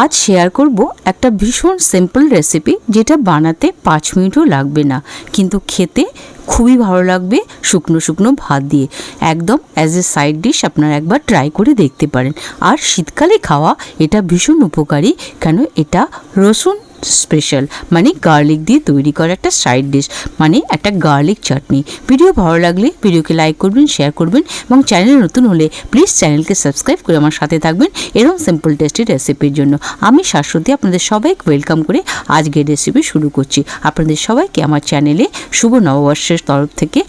আজ শেয়ার করব একটা ভীষণ সিম্পল রেসিপি যেটা বানাতে পাঁচ মিনিটও লাগবে না, কিন্তু খেতে খুবই ভালো লাগবে শুকনো শুকনো ভাত দিয়ে। একদম অ্যাজ এ সাইড ডিশ আপনারা একবার ট্রাই করে দেখতে পারেন। আর শীতকালে খাওয়া এটা ভীষণ উপকারী, কেন এটা রসুন স্পেশাল মানে গার্লিক দিয়ে তৈরি করা একটা সাইড ডিশ মানে একটা গার্লিক চাটনি ভিডিও ভালো লাগলে ভিডিওকে লাইক করবেন শেয়ার করবেন এবং চ্যানেল নতুন হলে প্লিজ চ্যানেলকে সাবস্ক্রাইব করে আমার সাথে থাকবেন এরকম সিম্পল টেস্টি রেসিপির জন্য। আমি শাশ্বতী আপনাদের সবাইকে ওয়েলকাম করে আজকের রেসিপি শুরু করছি। আপনাদের সবাইকে আমার চ্যানেলে শুভ নববর্ষের তরফ থেকে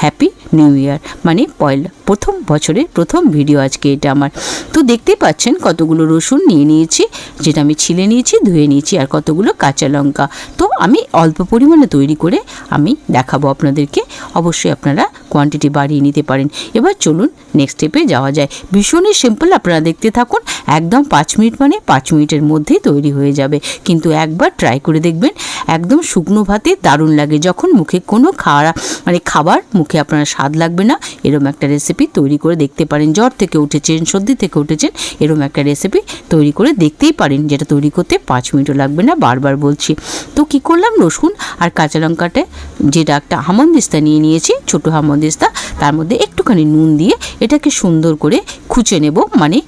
হ্যাপি নিউ ইয়ার মানে পয়লা, প্রথম বছরের প্রথম ভিডিও আজকে এটা আমার। তো দেখতেই পাচ্ছেন কতগুলো রসুন নিয়ে নিয়েছি, যেটা আমি ছিলে নিয়েছি, ধুয়ে নিয়েছি, আর কতগুলো কাঁচা লঙ্কা। তো আমি অল্প পরিমাণে তৈরি করে আমি দেখাবো আপনাদেরকে। অবশ্যই আপনারা কোয়ান্টিটি বাড়িয়ে নিতে পারেন। এবার চলুন নেক্সট স্টেপে যাওয়া যায়। ভীষণই সিম্পল আপনারা দেখতে থাকুন। একদম পাঁচ মিনিট মানে পাঁচ মিনিটের মধ্যেই তৈরি হয়ে যাবে। কিন্তু একবার ট্রাই করে দেখবেন, একদম শুকনো ভাতে দারুণ লাগে। যখন মুখে কোনো খাওয়া মানে খাবার মুখে আপনার স্বাদ লাগবে না, এরম একটা রেসিপি তৈরি করে দেখতে পারেন। জ্বর থেকে উঠেছেন, সর্দি থেকে উঠেছেন, এরম একটা রেসিপি তৈরি করে দেখতেই পারেন, যেটা তৈরি করতে পাঁচ মিনিটও লাগবে না। বারবার বলছি। তো কি করলাম? রসুন আর কাঁচা লঙ্কাটা যেটা একটা হামন্দিস্তা নিয়ে নিয়েছি, ছোটো হামন্দিস্তা তার মধ্যে একটুখানি নুন দিয়ে এটাকে সুন্দর করে খুঁচে নেব মানে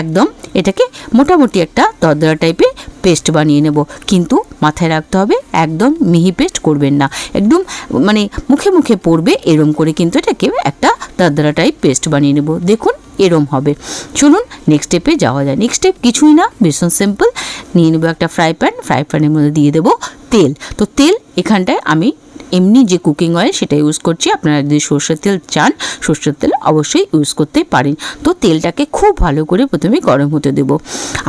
একদম এটাকে মোটামুটি একটা দরদরা টাইপের পেস্ট বানিয়ে নেব। কিন্তু মাথায় রাখতে হবে, একদম মিহি পেস্ট করবেন না। একদম মানে মুখে মুখে পড়বে, এরম করে কিন্তু এটাকে একটা দরদরা টাইপ পেস্ট বানিয়ে নেব। দেখুন, এরম হবে। চলুন নেক্সট স্টেপে যাওয়া যায়। নেক্সট স্টেপ কিছুই না, ভীষণ সিম্পল নিয়ে নেব একটা ফ্রাই প্যান ফ্রাই প্যানের মধ্যে দিয়ে দেবো তেল। তো তেল এখানটায় আমি এমনি যে কুকিং অয়েল সেটা ইউজ করছি। আপনারা যদি সর্ষের তেল চান, সর্ষের তেল অবশ্যই ইউজ করতে পারেন। তো তেলটাকে খুব ভালো করে প্রথমে গরম হতে দেব।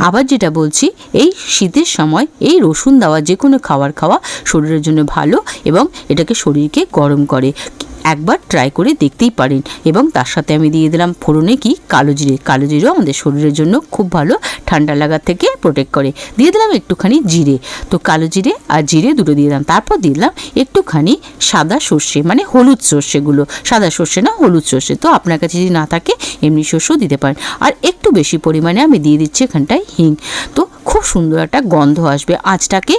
আবার যেটা বলছি, এই শীতের সময় এই রসুন দেওয়া যে কোনো খাবার খাওয়া শরীরের জন্য ভালো এবং এটাকে শরীরকে গরম করে। একবার ট্রাই করে দেখতেই পারেন। এবং তার সাথে আমি দিয়ে দিলাম ফোড়নে কি? কালো জিরে। কালো জিরেও আমাদের শরীরের জন্য খুব ভালো, ঠান্ডা লাগা থেকে প্রোটেক্ট করে। দিয়ে দিলাম একটুখানি জিরে। তো কালো জিরে আর জিরে দুটো দিয়ে দিলাম। তারপর দিলাম একটুখানি সাদা সর্ষে মানে হলুদ সর্ষেগুলো। সাদা সর্ষে না, হলুদ সর্ষে। তো আপনার কাছে যদি না থাকে, এমনি সর্ষেও দিতে পারেন। আর একটু বেশি পরিমাণে আমি দিয়ে দিচ্ছি এখানটায় হিং। তো খুব সুন্দর একটা গন্ধ আসবে। আঁচটাকে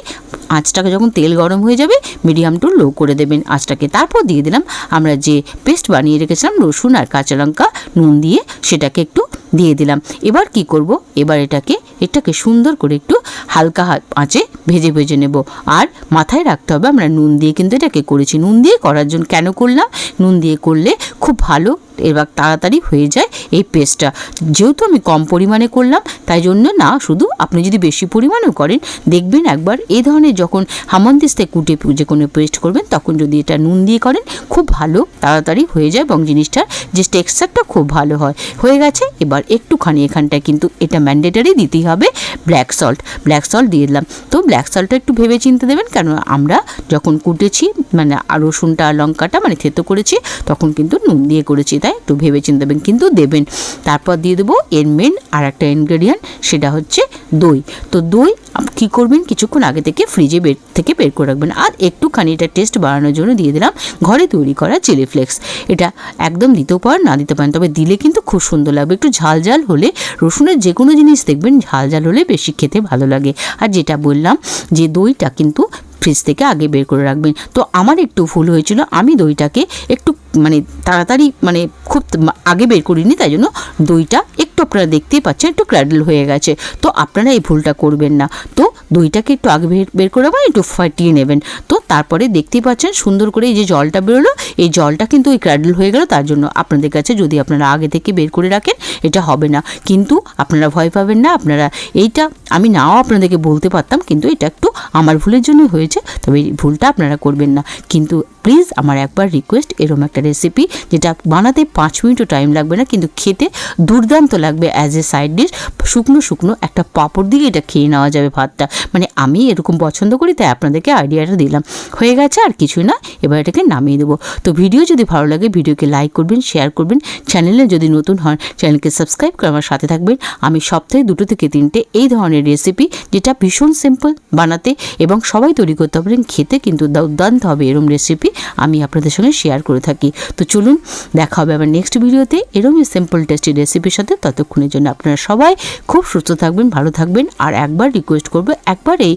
আঁচটাকে যখন তেল গরম হয়ে যাবে মিডিয়াম টু লো করে দেবেন আঁচটাকে। তারপর দিয়ে দিলাম আমরা যে পেস্ট বানিয়ে রেখেছিলাম, রসুন আর কাঁচা লঙ্কা, নুন দিয়ে সেটাকে একটু দিয়ে দিলাম। এবার কি করব? এবার এটাকে এটাকে সুন্দর করে একটু হালকা আঁচে ভেজে ভেজে নেব। আর মাথায় রাখতে হবে, আমরা নুন দিয়ে কিন্তু এটাকে করেছি। নুন দিয়ে করার জন্য কেন করলাম? নুন দিয়ে করলে খুব ভালো এবার তাড়াতাড়ি হয়ে যায় এই পেস্টটা যেহেতু আমি কম পরিমাণে করলাম, তাই জন্য না, শুধু আপনি যদি বেশি পরিমাণেও করেন, দেখবেন একবার এই ধরনের যখন হামন্দিস্তে কুটে যে কোনো পেস্ট করবেন, তখন যদি এটা নুন দিয়ে করেন, খুব ভালো, তাড়াতাড়ি হয়ে যায় এবং জিনিসটার যে টেক্সচারটা খুব ভালো হয়। হয়ে গেছে, এবার একটুখানি এখানটায় কিন্তু এটা ম্যান্ডেটারি দিতেই হবে ব্ল্যাক সল্ট ব্ল্যাক সল্ট দিয়ে দিলাম। তো ব্ল্যাক সল্টটা একটু ভেবে চিনতে দেবেন, কেন আমরা যখন কুটেছি মানে রসুনটা লঙ্কাটা মানে থেতো করেছি, তখন কিন্তু নুন দিয়ে করেছি। তাই একটু ভেবে চিনতে দেবেন কিন্তু দেবেন। তারপর দিয়ে দেবো এর মেন আর একটা ইনগ্রেডিয়েন্ট সেটা হচ্ছে দই। তো দই কি করবেন? কিছুক্ষণ আগে থেকে ফ্রিজে বের, থেকে বের করে রাখবেন। আর একটুখানি এটা টেস্ট বাড়ানোর জন্য দিয়ে দিলাম ঘরে তৈরি করা চিলি ফ্লেক্স এটা একদম দিতেও পারেন, না দিতে পারেন, তবে দিলে কিন্তু খুব সুন্দর লাগবে। একটু ঝাল ঝাল হলে রসুনের যে কোনো জিনিস দেখবেন, ঝাল ঝাল হলে বেশি খেতে ভালো লাগে। আর যেটা বললাম যে দইটা কিন্তু ফ্রিজ থেকে আগে বের করে রাখবেন। তো আমার একটু ভুল হয়েছিল, আমি দইটাকে একটু মানে তাড়াতাড়ি মানে খুব আগে বের করিনি তাই জন্য দইটা আপনারা দেখতেই পাচ্ছেন একটু ক্র্যাডল হয়ে গেছে। তো আপনারা এই ভুলটা করবেন না। তো দইটাকে একটু আগে বের করে রাখবেন একটু ফাটিয়ে নেবেন। তো তারপরে দেখতেই পাচ্ছেন সুন্দর করে এই যে জলটা বেরোলো, এই জলটা কিন্তু ওই ক্র্যাডল হয়ে গেল। তার জন্য আপনাদের কাছে যদি আপনারা আগে থেকে বের করে রাখেন, এটা হবে না। কিন্তু আপনারা ভয় পাবেন না, আপনারা এইটা আমি নাও আপনাদেরকে বলতে পারতাম, কিন্তু এটা একটু আমার ভুলের জন্যই হয়েছে, তবে এই ভুলটা আপনারা করবেন না। কিন্তু প্লিজ আমার একবার রিকোয়েস্ট এরম একটা রেসিপি যেটা বানাতে পাঁচ মিনিটও টাইম লাগবে না, কিন্তু খেতে দুর্দান্ত লাগবে অ্যাজ এ সাইড ডিশ শুকনো শুকনো একটা পাঁপড় দিয়ে এটা খেয়ে নেওয়া যাবে ভাতটা। মানে আমি এরকম পছন্দ করি, তাই আপনাদেরকে আইডিয়াটা দিলাম। হয়ে গেছে আর কিছুই না, এবার এটাকে নামিয়ে দেবো। তো ভিডিও যদি ভালো লাগে, ভিডিওকে লাইক করবেন শেয়ার করবেন। চ্যানেলে যদি নতুন হন, চ্যানেলকে সাবস্ক্রাইব করে আমার সাথে থাকবেন। আমি সপ্তাহে দুটো থেকে তিনটে এই ধরনের রেসিপি যেটা ভীষণ সিম্পল বানাতে এবং সবাই তৈরি করতে পারেন, খেতে কিন্তু দুর্দান্ত হবে এরম রেসিপি আমি আপনাদের সঙ্গে শেয়ার করে থাকি। তো চলুন, দেখা হবে আবার নেক্সট ভিডিওতে এরমই সিম্পল টেস্টি রেসিপির সাথে ততক্ষণের জন্য আপনারা সবাই খুব সুস্থ থাকবেন, ভালো থাকবেন। আর একবার রিকোয়েস্ট করব, একবার এই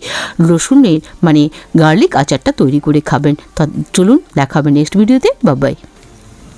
রসুনের মানে গার্লিক আচারটা তৈরি করে খাবেন। চলুন দেখাবেন নেক্সট ভিডিওতে বাবাই